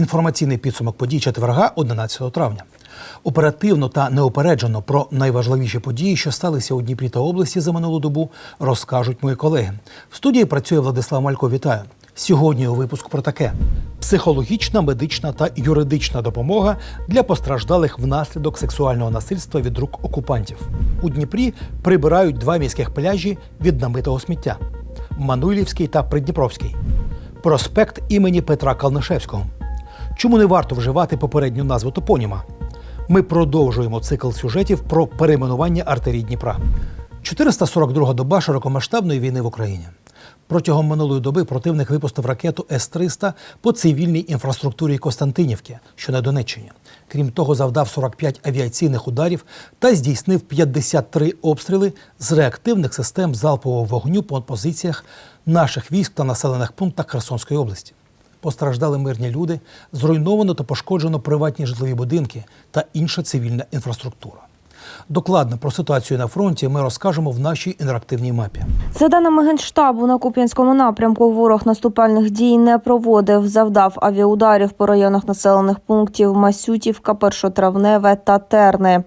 Інформаційний підсумок подій четверга 11 травня. Оперативно та неупереджено про найважливіші події, що сталися у Дніпрі та області за минулу добу, розкажуть мої колеги. В студії працює Владислав Малько. Вітаю. Сьогодні у випуску про таке: психологічна, медична та юридична допомога для постраждалих внаслідок сексуального насильства від рук окупантів. У Дніпрі прибирають два міських пляжі від намитого сміття: Мануйлівський та Придніпровський. Проспект імені Петра Калнишевського. Чому не варто вживати попередню назву топоніма? Ми продовжуємо цикл сюжетів про перейменування артерій Дніпра. 442 доба широкомасштабної війни в Україні. Протягом минулої доби противник випустив ракету С-300 по цивільній інфраструктурі Костянтинівки, що на Донеччині. Крім того, завдав 45 авіаційних ударів та здійснив 53 обстріли з реактивних систем залпового вогню по позиціях наших військ та населених пунктах Херсонської області. Постраждали мирні люди, зруйновано та пошкоджено приватні житлові будинки та інша цивільна інфраструктура. Докладно про ситуацію на фронті ми розкажемо в нашій інтерактивній мапі. За даними Генштабу, на Куп'янському напрямку ворог наступальних дій не проводив. Завдав авіаударів по районах населених пунктів Масютівка, Першотравневе та Терни.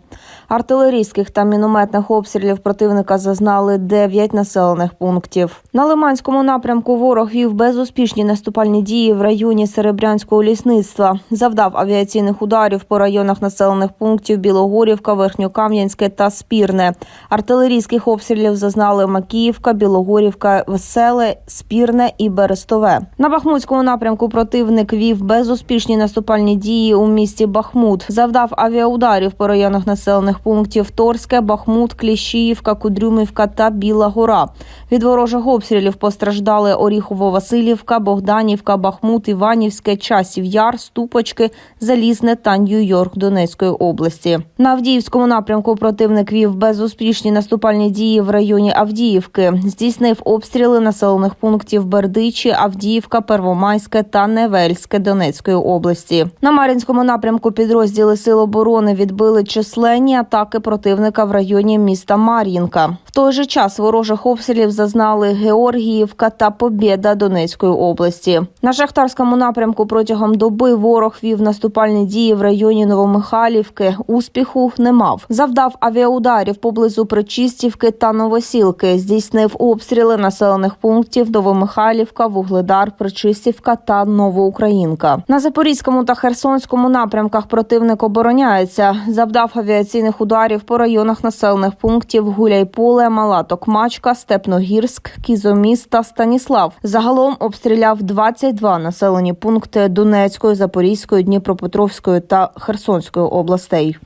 Артилерійських та мінометних обстрілів противника зазнали 9 населених пунктів. На Лиманському напрямку ворог вів безуспішні наступальні дії в районі Серебрянського лісництва. Завдав авіаційних ударів по районах населених пунктів Білогорівка, Верхньокам'янське та Спірне. Артилерійських обстрілів зазнали Макіївка, Білогорівка, Веселе, Спірне і Берестове. На Бахмутському напрямку противник вів безуспішні наступальні дії у місті Бахмут. Завдав авіаударів по районах населених пунктів Торське, Бахмут, Кліщіївка, Кудрюмівка та Біла Гора. Від ворожих обстрілів постраждали Оріхово-Василівка, Богданівка, Бахмут, Іванівське, Часів Яр, Ступочки, Залізне та Нью-Йорк Донецької області. На Авдіївському напрямку противник вів безуспішні наступальні дії в районі Авдіївки. Здійснив обстріли населених пунктів Бердичі, Авдіївка, Первомайське та Невельське Донецької області. На Мар'їнському напрямку підрозділи Сил оборони відбили численні атаки противника в районі міста Мар'їнка. В той же час ворожих обстрілів зазнали Георгіївка та Побєда Донецької області. На Шахтарському напрямку протягом доби ворог вів наступальні дії в районі Новомихайлівки. Успіху не мав. Завдав авіаударів поблизу Причистівки та Новосілки. Здійснив обстріли населених пунктів Новомихайлівка, Вугледар, Причистівка та Новоукраїнка. На Запорізькому та Херсонському напрямках противник обороняється. Завдав авіаційних ударів по районах населених пунктів Гуляйполе, Мала Токмачка, Степногірськ, Кізоміс та Станіслав. Загалом обстріляв 22 населені пункти Донецької, Запорізької, Дніпропетровської та Херсонської областей.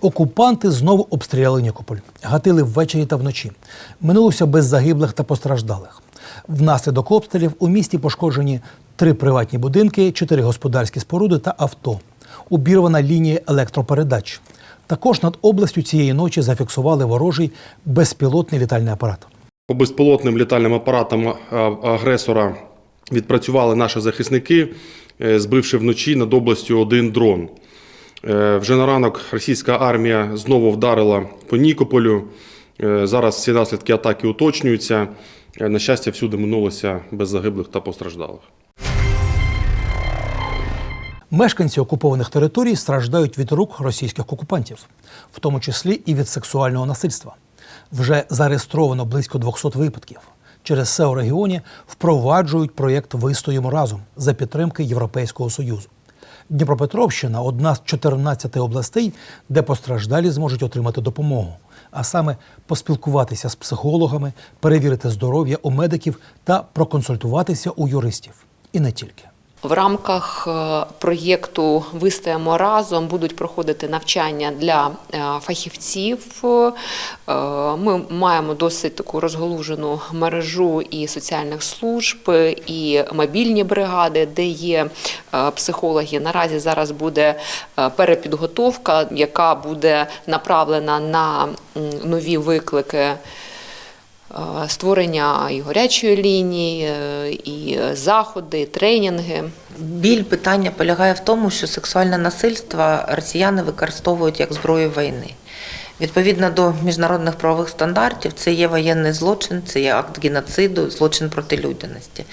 Окупанти знову обстріляли Нікополь, гатили ввечері та вночі. Минулося без загиблих та постраждалих. Внаслідок обстрілів у місті пошкоджені три приватні будинки, чотири господарські споруди та авто. Обірвана лінія електропередач. Також над областю цієї ночі зафіксували ворожий безпілотний літальний апарат. По безпілотним літальним апаратам агресора відпрацювали наші захисники, е, збивши вночі над областю один дрон. Е, Вже на ранок російська армія знову вдарила по Нікополю. Е, Зараз всі наслідки атаки уточнюються. Е, На щастя, всюди минулося без загиблих та постраждалих. Мешканці окупованих територій страждають від рук російських окупантів, в тому числі і від сексуального насильства. Вже зареєстровано близько 200 випадків. Через це у регіоні впроваджують проєкт Вистоїмо разом за підтримки Європейського союзу. Дніпропетровщина одна з 14 областей, де постраждалі зможуть отримати допомогу, а саме поспілкуватися з психологами, перевірити здоров'я у медиків та проконсультуватися у юристів. І не тільки. В рамках е, проєкту Вистоїмо разом будуть проходити навчання для е, фахівців. Е, Ми маємо досить таку розголужену мережу і соціальних служб, і мобільні бригади, де є психологи. Наразі зараз буде перепідготовка, яка буде направлена на нові виклики. Е, Створення і гарячої лінії, е, і заходи, і тренінги. Біль питання полягає в тому, що сексуальне насильство росіяни використовують як зброю війни. Відповідно до міжнародних правових стандартів, це є воєнний злочин, це є акт геноциду, злочин проти людяності.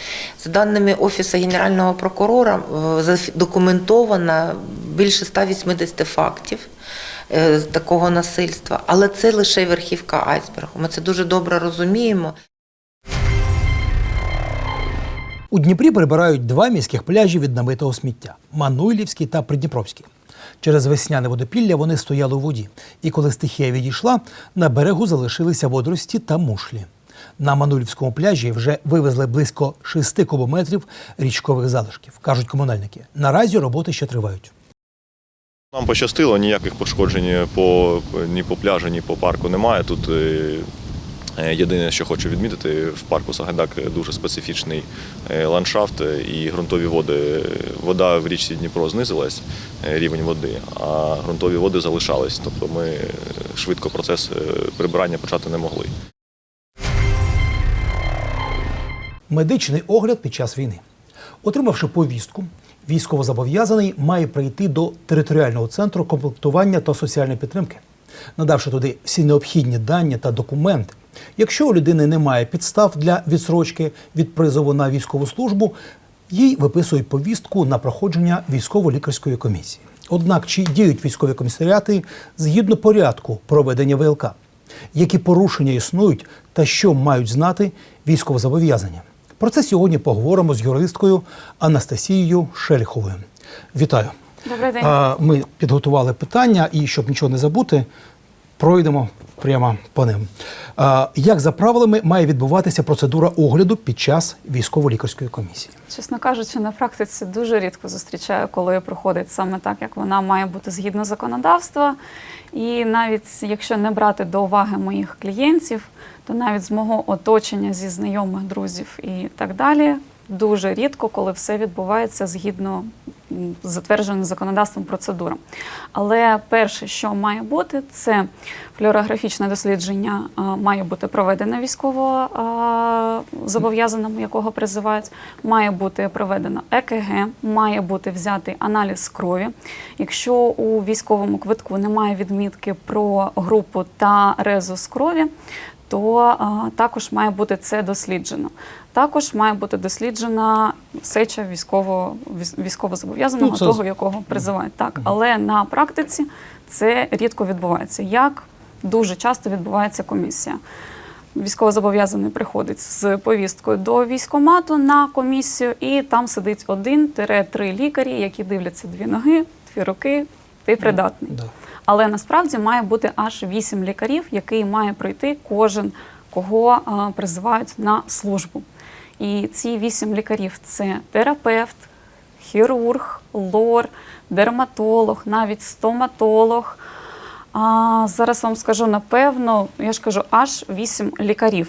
За даними Офісу Генерального прокурора, е, задокументовано більше 180 фактів е, такого насильства, але це лише верхівка айсбергу. Ми це дуже добре розуміємо. У Дніпрі прибирають два міських пляжі від намитого сміття Мануйлівський та Придніпровський. Через весняне водопілля вони стояли у воді, і коли стихія відійшла, на берегу залишилися водорості та мушлі. На Мануйлівському пляжі вже вивезли близько 6 кубометрів річкових залишків, кажуть комунальники. Наразі роботи ще тривають. Нам пощастило, ніяких пошкоджень по, ні по пляжу, ні по парку немає. Тут е, е, єдине, що хочу відмітити, в парку Сагайдак дуже специфічний е, ландшафт і ґрунтові води. Вода в річці Дніпро знизилась, рівень води, а ґрунтові води залишались. Тобто ми швидко процес прибирання почати не могли. Медичний огляд під час війни. Отримавши повістку, військовозобов'язаний має прийти до територіального центру комплектування та соціальної підтримки, надавши туди всі необхідні дані та документи. Якщо у людини немає підстав для відсрочки від призову на військову службу, їй виписують повістку на проходження військово-лікарської комісії. Однак чи діють військові комісаріати згідно порядку проведення ВЛК? Які порушення існують та що мають знати військовозобов'язані? Про це сьогодні поговоримо з юристкою Анастасією Шельховою. Вітаю. Добрий день. Ми підготували питання, і щоб нічого не забути, пройдемо прямо по ним. Як за правилами має відбуватися процедура огляду під час військово-лікарської комісії? Чесно кажучи, на практиці дуже рідко зустрічаю, коли проходить саме так, як вона має бути згідно законодавства. І навіть якщо не брати до уваги моїх клієнтів, то навіть з мого оточення зі знайомих, друзів і так далі, дуже рідко, коли все відбувається згідно затвердженим законодавством процедурам. Але перше, що має бути, це флюорографічне дослідження має бути проведене військово а, зобов'язаному, якого призивають. Має бути проведено ЕКГ, має бути взятий аналіз крові. Якщо у військовому квитку немає відмітки про групу та резус крові, то а, також має бути це досліджено. Також має бути досліджена сеча військово військ- військовозобов'язаного, Ну, це того, якого призивають. Так, але на практиці це рідко відбувається. Як дуже часто відбувається комісія. Військовозобов'язаний приходить з повісткою до військомату на комісію, і там сидить один-три лікарі, які дивляться дві ноги, дві руки, ти придатний. Да. Але насправді має бути аж вісім лікарів, який має пройти кожен, кого а, призивають на службу. І ці вісім лікарів це терапевт, хірург, лор, дерматолог, навіть стоматолог. А, зараз вам скажу напевно, я ж кажу, аж вісім лікарів.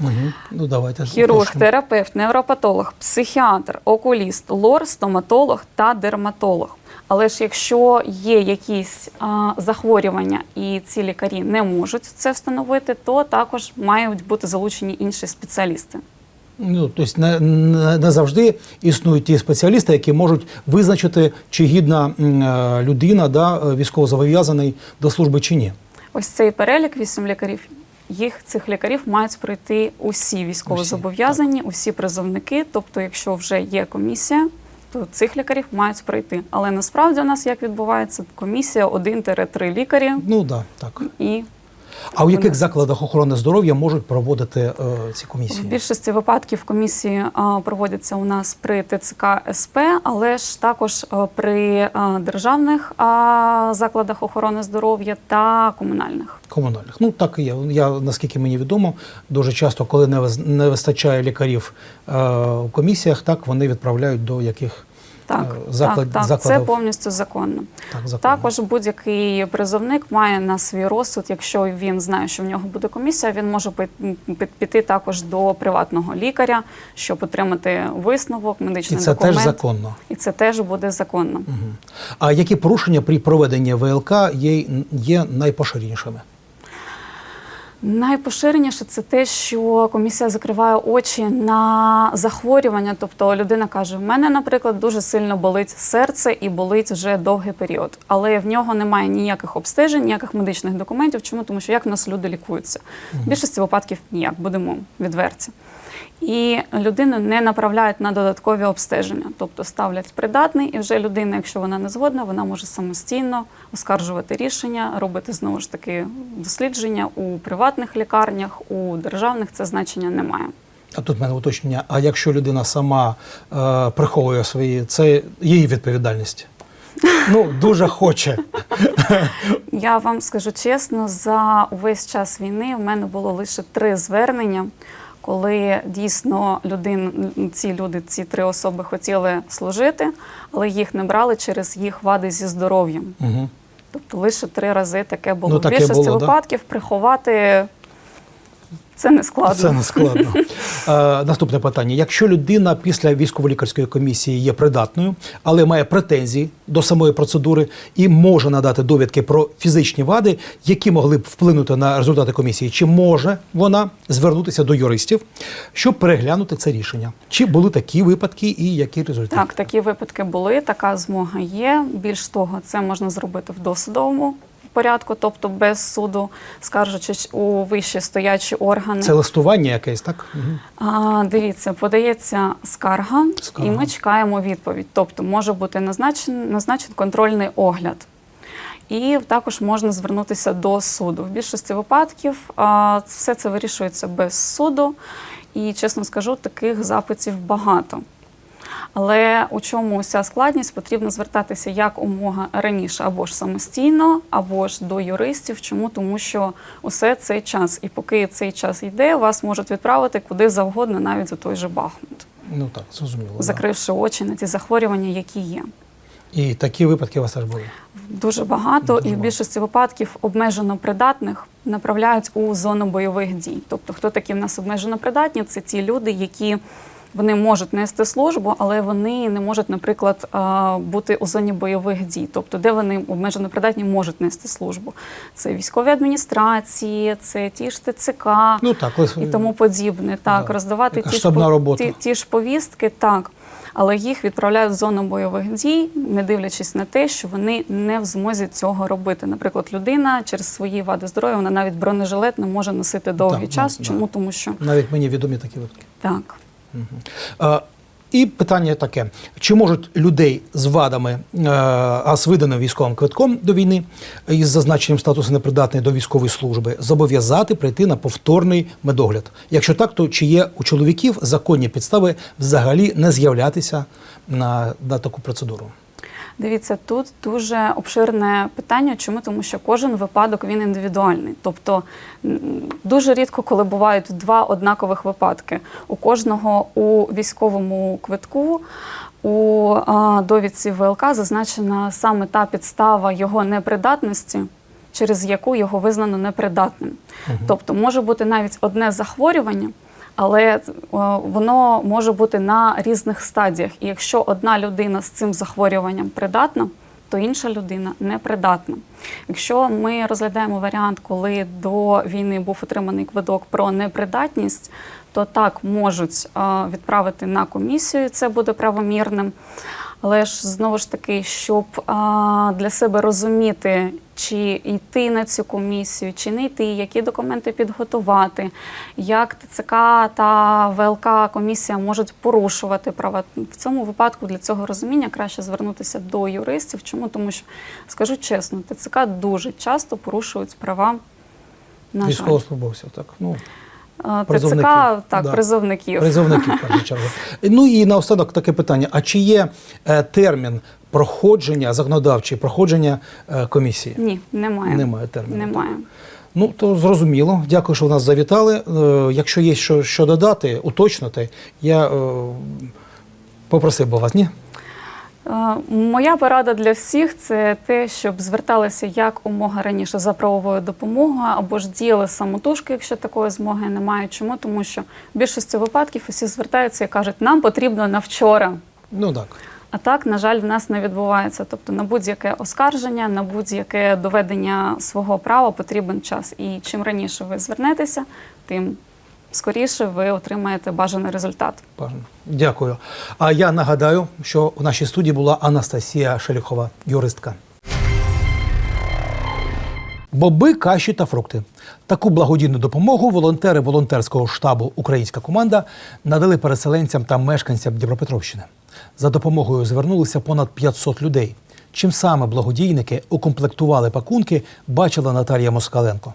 Угу. Ну давайте Хірург, уточнимо. терапевт, невропатолог, психіатр, окуліст, лор, стоматолог та дерматолог. Але ж якщо є якісь а, захворювання і ці лікарі не можуть це встановити, то також мають бути залучені інші спеціалісти. Ну, тобто не, не, не завжди існують ті спеціалісти, які можуть визначити, чи гідна е, людина, да, е, військовозобов'язаний до служби чи ні. Ось цей перелік вісім лікарів. Їх цих лікарів мають пройти усі військовозобов'язані, усі призовники. Тобто, якщо вже є комісія, то цих лікарів мають пройти. Але насправді у нас як відбувається комісія 1-3 лікарі Ну да, так. і А у яких закладах охорони здоров'я можуть проводити е, ці В комісії? більшості випадків комісії а, проводяться у нас при ТЦК СП, але ж також а, при а, державних а, закладах охорони здоров'я та комунальних. Комунальних. Ну так і є. Я наскільки мені відомо, дуже часто, коли не вистачає лікарів е, у комісіях, так вони відправляють до яких Так, е, заклад, так, так, це повністю законно. Так, законів. Також будь-який призовник має на свій розсуд, якщо він знає, що в нього буде комісія, він може піти також до приватного лікаря, щоб отримати висновок, І це документ. теж законно. І це теж буде законно. Мгм. А які порушення при проведенні ВЛК є, є найпоширенішими? Найпоширеніше це те, що комісія закриває очі на захворювання. Тобто людина каже: в мене, наприклад, дуже сильно болить серце і болить вже довгий період, але в нього немає ніяких обстежень, ніяких медичних документів. Чому? Тому що як в нас люди лікуються? В більшості випадків ніяк, будемо відверті. І людину не направляють на додаткові обстеження, тобто ставлять придатний, і вже людина, якщо вона не згодна, вона може самостійно оскаржувати рішення, робити знову ж таки дослідження у приватних лікарнях, у державних це значення немає. А тут в мене уточнення. А якщо людина сама е, приховує свої, це її відповідальність. Ну, дуже хоче. Я вам скажу чесно, за увесь час війни в мене було лише три звернення, коли дійсно людин, ці люди, ці три особи хотіли служити, але їх не брали через їх вади зі здоров'ям. Угу. Тобто лише три рази таке було. Ну, таке більшості було, да? випадків приховати це не складно. Це не складно. Е, наступне питання: якщо людина після військово-лікарської комісії є придатною, але має претензії до самої процедури і може надати довідки про фізичні вади, які могли б вплинути на результати комісії, чи може вона звернутися до юристів, щоб переглянути це рішення? Чи були такі випадки і які результати? Так, такі випадки були, така змога є. Більш того, це можна зробити в досудовому порядку, тобто без суду, скаржачись у вищі стоячі органи. Це листування якесь, так? Угу. А, дивіться, подається скарга, Скарга. і ми чекаємо відповідь. Тобто може бути назначений, назначений контрольний огляд. І також можна звернутися до суду. В більшості випадків а, все це вирішується без суду. І чесно скажу, таких запитів багато. Але у чому вся складність потрібно звертатися як умога раніше, або ж самостійно, або ж до юристів. Чому? Тому що усе цей час, і поки цей час йде, вас можуть відправити куди завгодно, навіть за той же Бахмут, Ну так, зрозуміло. да. закривши очі на ті захворювання, які є. І такі випадки у вас теж були. Дуже багато, Дуже і в більшості випадків обмежено придатних направляють у зону бойових дій. Тобто, хто такі в нас обмежено придатні? Це ті люди, які вони можуть нести службу, але вони не можуть, наприклад, бути у зоні бойових дій. Тобто, де вони обмежено придатні можуть нести службу. Це військові адміністрації, це ті ж ТЦК Ну так, і тому подібне. Так, Да. роздавати ті ж, ті, ті ж повістки, так. Але їх відправляють в зону бойових дій, не дивлячись на те, що вони не в змозі цього робити. Наприклад, людина через свої вади здоров'я вона навіть бронежилет не може носити довгий Так, час. да, Чому? да. Тому що навіть мені відомі такі випадки. так. Е, І питання таке: чи можуть людей з вадами, е, а з виданим військовим квитком до війни із зазначенням статусу непридатний до військової служби зобов'язати прийти на повторний медогляд? Якщо так, то чи є у чоловіків законні підстави взагалі не з'являтися на, на таку процедуру? Дивіться, тут дуже обширне питання. Чому? Тому що кожен випадок він індивідуальний. Тобто дуже рідко, коли бувають два однакових випадки. У кожного у військовому квитку. У довідці ВЛК зазначена саме та підстава його непридатності, через яку його визнано непридатним. Тобто може бути навіть одне захворювання, але воно може бути на різних стадіях. І якщо одна людина з цим захворюванням придатна, то інша людина непридатна. Якщо ми розглядаємо варіант, коли до війни був отриманий квиток про непридатність, то так можуть е, відправити на комісію, це буде правомірним. Але ж знову ж таки, щоб для себе розуміти, чи йти на цю комісію, чи не йти, які документи підготувати, як ТЦК та ВЛК комісія можуть порушувати права. В цьому випадку для цього розуміння краще звернутися до юристів. Чому? Тому що скажу чесно, ТЦК дуже часто порушують права на. Військовослужбовців, так. Ну, ТЦК так, да. призовників. Призовників, в першу чергу. Ну і наостанок таке питання: а чи є е, термін проходження законодавчої проходження е, комісії? Ні, немає. Немає терміну. Немає. Ну то зрозуміло. Дякую, що ви нас завітали. Е, якщо є що, що додати, уточнити, я попросив би вас, ні? Моя порада для всіх це те, щоб зверталися як умога раніше за правовою допомогою або ж діяли самотужки, якщо такої змоги немає. Чому? Тому що в більшості випадків усі звертаються і кажуть, нам потрібно на вчора. Ну так. А так, на жаль, в нас не відбувається. Тобто на будь-яке оскарження, на будь-яке доведення свого права потрібен час. І чим раніше ви звернетеся, тим скоріше ви отримаєте бажаний результат. Бажано. Дякую. А я нагадаю, що в нашій студії була Анастасія Шеліхова, юристка. Боби, каші та фрукти. Таку благодійну допомогу волонтери волонтерського штабу Українська команда надали переселенцям та мешканцям Дніпропетровщини. За допомогою звернулися понад 500 людей. Чим саме благодійники укомплектували пакунки, бачила Наталія Москаленко.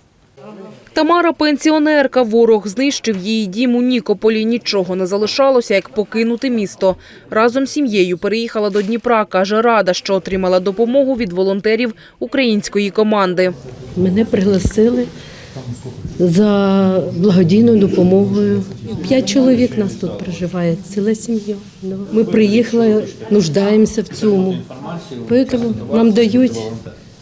Тамара пенсіонерка. Ворог знищив її дім у Нікополі. Нічого не залишалося, як покинути місто. Разом з сім'єю переїхала до Дніпра. Каже, рада, що отримала допомогу від волонтерів української команди. Мене пригласили за благодійною допомогою. П'ять чоловік нас тут проживає, ціла сім'я. Ми приїхали, нуждаємося в цьому. Тому нам дають.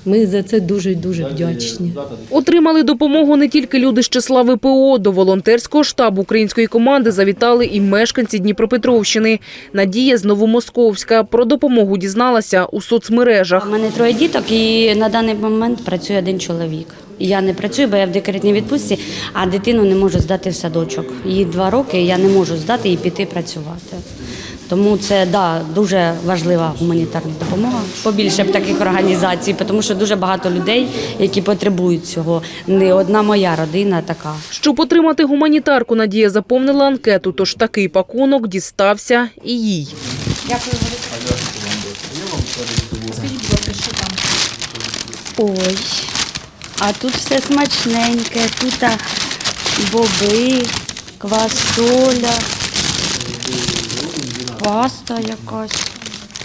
Ми за це дуже дуже вдячні. Отримали допомогу не тільки люди з числа ВПО. До волонтерського штабу української команди завітали і мешканці Дніпропетровщини. Надія з Новомосковська про допомогу дізналася у соцмережах. У мене троє діток, і на даний момент працює один чоловік. Я не працюю, бо я в декретній відпустці, а дитину не можу здати в садочок. Їй два роки, я не можу здати і піти працювати. Тому це да, дуже важлива гуманітарна допомога. Побільше б таких організацій, тому що дуже багато людей, які потребують цього. Не одна моя родина така. Щоб отримати гуманітарку, Надія заповнила анкету, тож такий пакунок дістався і їй. Ой, а тут все смачненьке, тут боби, квасоля, паста якась.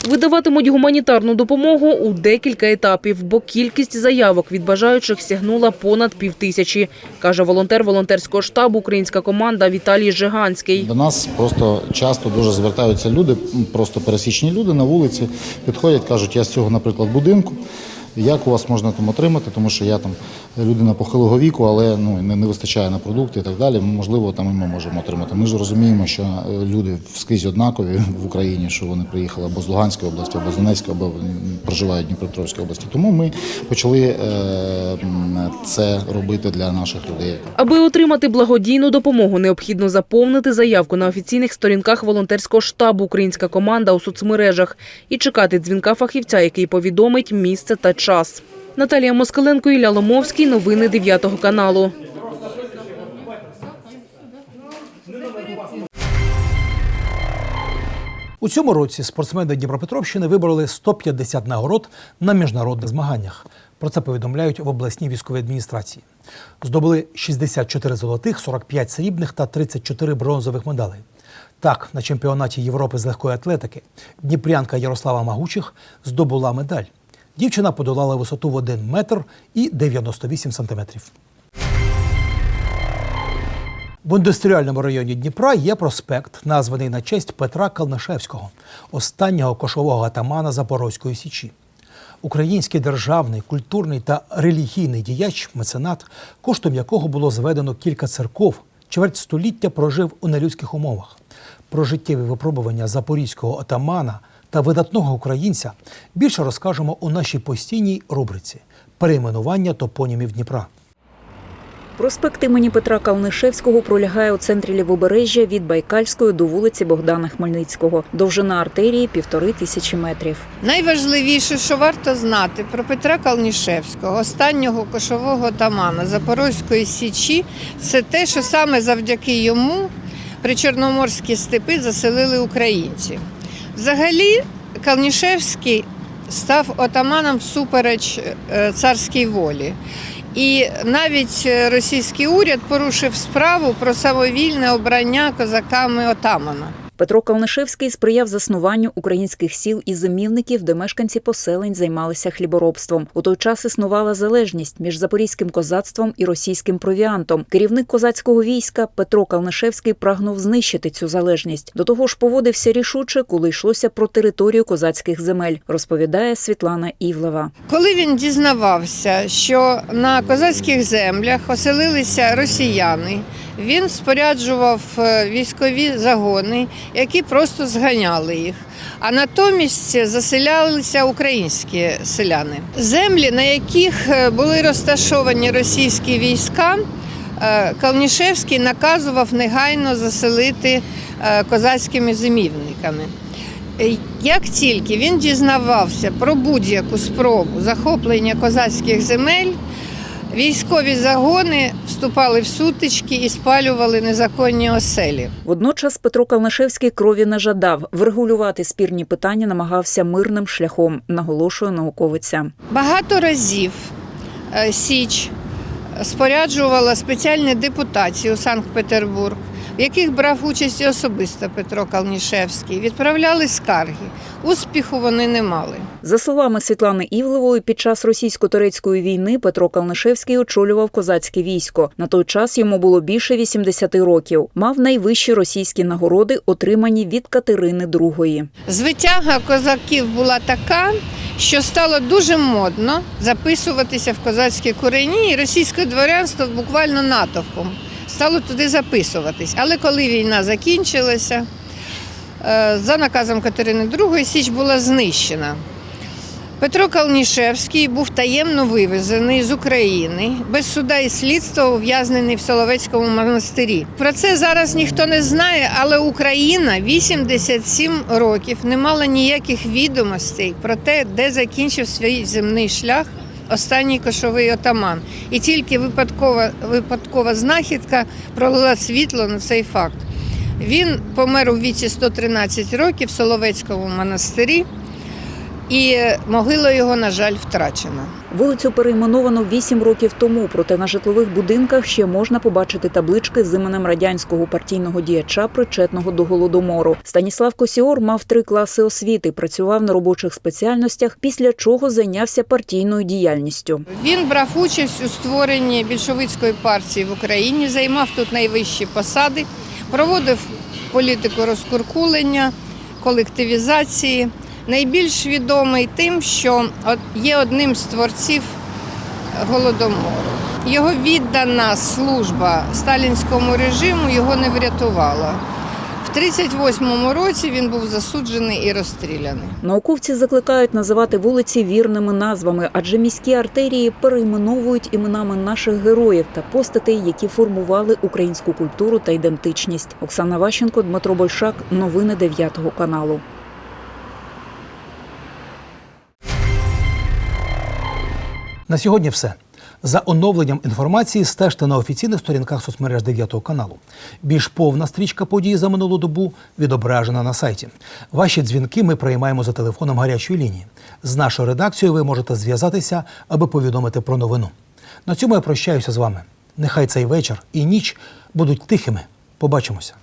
Видаватимуть гуманітарну допомогу у декілька етапів, бо кількість заявок від бажаючих сягнула понад півтисячі, каже волонтер волонтерського штабу українська команда Віталій Жиганський. До нас просто часто дуже звертаються люди, просто пересічні люди на вулиці, підходять, кажуть, я з цього, наприклад, будинку. Як у вас можна там отримати, тому що я там людина похилого віку, але ну не, не вистачає на продукти і так далі. Можливо, там і ми можемо отримати. Ми ж розуміємо, що е, люди скрізь однакові в Україні, що вони приїхали або з Луганської області, або з Донецької, або проживають в Дніпропетровській області. Тому ми почали е, це робити для наших людей. Аби отримати благодійну допомогу, необхідно заповнити заявку на офіційних сторінках волонтерського штабу Українська команда у соцмережах і чекати дзвінка фахівця, який повідомить місце та час. Наталія Москаленко, Ілля Ломовський. Новини 9 каналу. У цьому році спортсмени Дніпропетровщини вибороли 150 нагород на міжнародних змаганнях. Про це повідомляють в обласній військовій адміністрації. Здобули 64 золотих, 45 срібних та 34 бронзових медалей. Так, на чемпіонаті Європи з легкої атлетики дніпрянка Ярослава Магучих здобула медаль. Дівчина подолала висоту в 1 метр і 98 сантиметрів. В індустріальному районі Дніпра є проспект, названий на честь Петра Калнишевського, останнього кошового атамана Запорозької січі. Український державний, культурний та релігійний діяч, меценат, коштом якого було зведено кілька церков, чверть століття прожив у нелюдських умовах. Про життєві випробування запорізького атамана та видатного українця більше розкажемо у нашій постійній рубриці перейменування топонімів Дніпра. Проспект імені Петра Калнишевського пролягає у центрі Лівобережжя від Байкальської до вулиці Богдана Хмельницького. Довжина артерії півтори тисячі метрів. Найважливіше, що варто знати про Петра Калнішевського, останнього кошового тамана Запорозької січі, це те, що саме завдяки йому причорноморські степи заселили українці. Взагалі, Калнішевський став отаманом всупереч е, царській волі. І навіть е, російський уряд порушив справу про самовільне обрання козаками отамана. Петро Калнишевський сприяв заснуванню українських сіл і зимівників, де мешканці поселень займалися хліборобством. У той час існувала залежність між запорізьким козацтвом і російським провіантом. Керівник козацького війська Петро Калнишевський прагнув знищити цю залежність. До того ж, поводився рішуче, коли йшлося про територію козацьких земель, розповідає Світлана Івлева. Коли він дізнавався, що на козацьких землях оселилися росіяни, він споряджував е, військові загони які просто зганяли їх. А натомість заселялися українські селяни. Землі, на яких е, були розташовані російські війська, е, Калнішевський наказував негайно заселити е, козацькими зимівниками. Як тільки він дізнавався про будь-яку спробу захоплення козацьких земель, військові загони вступали в сутички і спалювали незаконні оселі. Водночас Петро Калнишевський крові не жадав. Врегулювати спірні питання намагався мирним шляхом, наголошує науковиця. Багато разів е, Січ споряджувала спеціальні депутації у Санкт-Петербург, в яких брав участь і особисто Петро Калнішевський. Відправляли скарги. Успіху вони не мали. За словами Світлани Івлевої, під час російсько-турецької війни Петро Калнишевський очолював козацьке військо. На той час йому було більше 80 років. Мав найвищі російські нагороди, отримані від Катерини II. Звитяга козаків була така, що стало дуже модно записуватися в козацькі курені, і російське дворянство буквально натовпом стало туди записуватись. Але коли війна закінчилася, е, за наказом Катерини II Січ була знищена. Петро Калнішевський був таємно вивезений з України без суда і слідства ув'язнений в Соловецькому монастирі. Про це зараз ніхто не знає, але Україна 87 років не мала ніяких відомостей про те, де закінчив свій земний шлях останній кошовий отаман. І тільки випадкова, випадкова знахідка пролила світло на цей факт. Він помер у віці 113 років в Соловецькому монастирі. І могила його, на жаль, втрачена. Вулицю перейменовано вісім років тому. Проте на житлових будинках ще можна побачити таблички з іменем радянського партійного діяча, причетного до голодомору. Станіслав Косіор мав три класи освіти, працював на робочих спеціальностях, після чого зайнявся партійною діяльністю. Він брав участь у створенні більшовицької партії в Україні, займав тут найвищі посади, проводив політику розкуркулення, колективізації. Найбільш відомий тим, що є одним з творців голодомору. Його віддана служба сталінському режиму його не врятувала. В 38-му році він був засуджений і розстріляний. Науковці закликають називати вулиці вірними назвами, адже міські артерії перейменовують іменами наших героїв та постатей, які формували українську культуру та ідентичність. Оксана Ващенко, Дмитро Большак. Новини 9 каналу. На сьогодні все. За оновленням інформації стежте на офіційних сторінках соцмереж 9 каналу. Більш повна стрічка подій за минулу добу відображена на сайті. Ваші дзвінки ми приймаємо за телефоном гарячої лінії. З нашою редакцією ви можете зв'язатися, аби повідомити про новину. На цьому я прощаюся з вами. Нехай цей вечір і ніч будуть тихими. Побачимося.